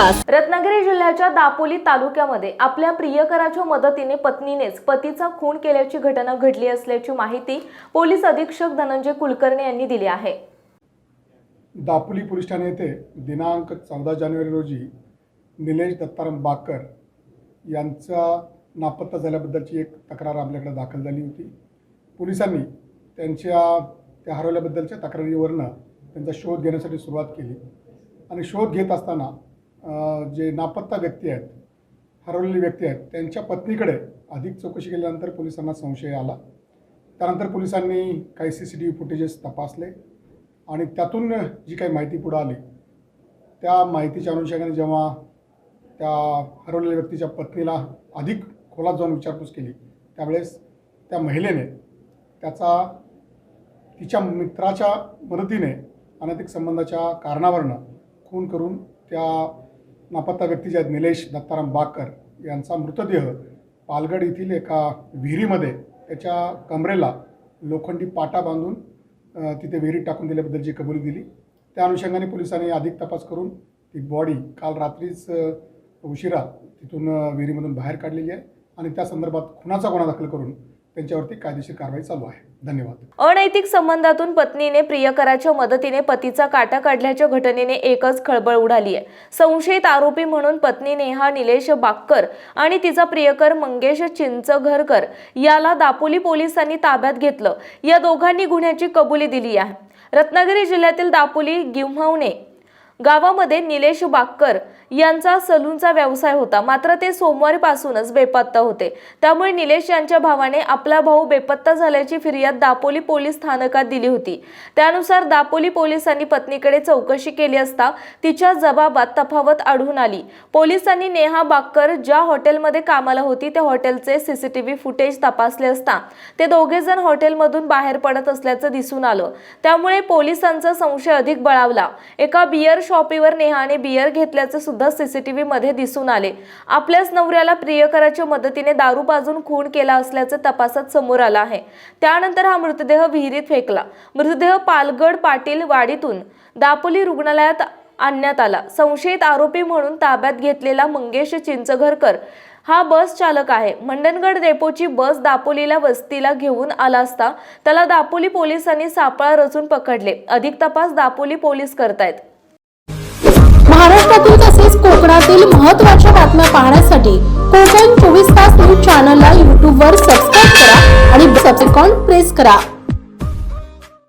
विकास रत्नागिरी जिल्ह्याच्या दापोली तालुक्यामध्ये आपल्या प्रियकराच्या मदतीने पत्नीनेच पतीचा खून केल्याची घटना घडली असल्याची माहिती पोलीस अधीक्षक धनंजय कुलकर्णी यांनी दिली आहे. दापोली पोलीस ठाणे येथे दिनांक चौदा जानेवारी रोजी निलेश दत्ताराम बाकर यांचा नापत्ता झाल्याबद्दलची एक तक्रार आपल्याकडे दाखल झाली होती. पोलिसांनी त्यांच्या त्या हरवल्याबद्दलच्या तक्रारीवरनं त्यांचा शोध घेण्यासाठी सुरुवात केली आणि शोध घेत असताना जे नापत्ता व्यक्ती आहेत हरवलेली व्यक्ती आहेत त्यांच्या पत्नीकडे अधिक चौकशी केल्यानंतर पोलिसांना संशय आला. त्यानंतर पोलिसांनी काही C C T V footages तपासले आणि त्यातून जी काही माहिती पुढं आली त्या माहितीच्या अनुषंगाने जेव्हा त्या हरवलेल्या व्यक्तीच्या पत्नीला अधिक खोलात जाऊन विचारपूस केली त्यावेळेस त्या महिलेने त्याचा तिच्या मित्राच्या मदतीने अनैतिक संबंधाच्या कारणावरनं खून करून त्या नापत्ता व्यक्ती जे आहेत निलेश दत्ताराम बाकर यांचा मृतदेह पालगड येथील एका विहिरीमध्ये त्याच्या कमरेला लोखंडी पाटा बांधून तिथे विहिरीत टाकून दिल्याबद्दलची कबुली दिली त्या अनुषंगाने पोलिसांनी अधिक तपास करून ती बॉडी काल रात्रीच उशिरा तिथून विहिरीमधून बाहेर काढलेली आहे आणि त्या संदर्भात खुनाचा गुन्हा दाखल करून त्यांच्यावरती कायदेशीर कारवाई चालू आहे. धन्यवाद. अनैतिक संबंधातून पत्नीने प्रियकराच्या मदतीने पतीचा काटा काढल्याच्या घटनेने एकच खळबळ उडाली आहे. संशयित आरोपी म्हणून पत्नी नेहा निलेश बाक्कर आणि तिचा प्रियकर मंगेश चिंचघरकर याला दापोली पोलिसांनी ताब्यात घेतलं. या दोघांनी गुन्ह्याची कबुली दिली आहे. रत्नागिरी जिल्ह्यातील दापोली गिव्हावणे गावामध्ये निलेश बाक्कर यांचा सलूनचा व्यवसाय होता. मात्र ते सोमवारीपासूनच बेपत्ता होते. त्यामुळे निलेश यांच्या भावाने आपला भाऊ बेपत्ता झाल्याची फिर्याद दापोली पोलीस स्थानकात दिली होती. त्यानुसार दापोली पोलिसांनी पत्नीकडे चौकशी केली असता तिच्या जबाबात तफावत आढळून आली. पोलिसांनी नेहा बाक्कर ज्या हॉटेलमध्ये कामाला होती त्या हॉटेलचे सीसीटीव्ही फुटेज तपासले असता ते दोघे जण हॉटेलमधून बाहेर पडत असल्याचं दिसून आलं. त्यामुळे पोलिसांचा संशय अधिक बळावला. एका बियर शॉपीवर नेहाने बियर घेतल्याचं सुद्धा सीसीटीव्ही मध्ये दिसून आले. आपल्याच नवऱ्याला प्रियकराच्या मदतीने दारू पाजून खून केला असल्याचं तपासात समोर आलं आहे. त्यानंतर हा मृतदेह विहिरीत फेकला. मृतदेह पालगड पाटील वाडीतून दापोली रुग्णालयात आणण्यात आला. संशयित आरोपी म्हणून ताब्यात घेतलेला मंगेश चिंचघरकर हा बस चालक आहे. मंडणगड डेपोची बस दापोलीला वस्तीला घेऊन आला असता त्याला दापोली पोलिसांनी सापळा रचून पकडले. अधिक तपास दापोली पोलीस करतायत. महाराष्ट्रातील तसेच कोकणातील महत्त्वाच्या बातम्या पाहण्यासाठी कोकण चोवीस तास न्यूज चॅनलला यूट्यूबवर सबस्क्राईब करा आणि सबसेकॉन प्रेस करा.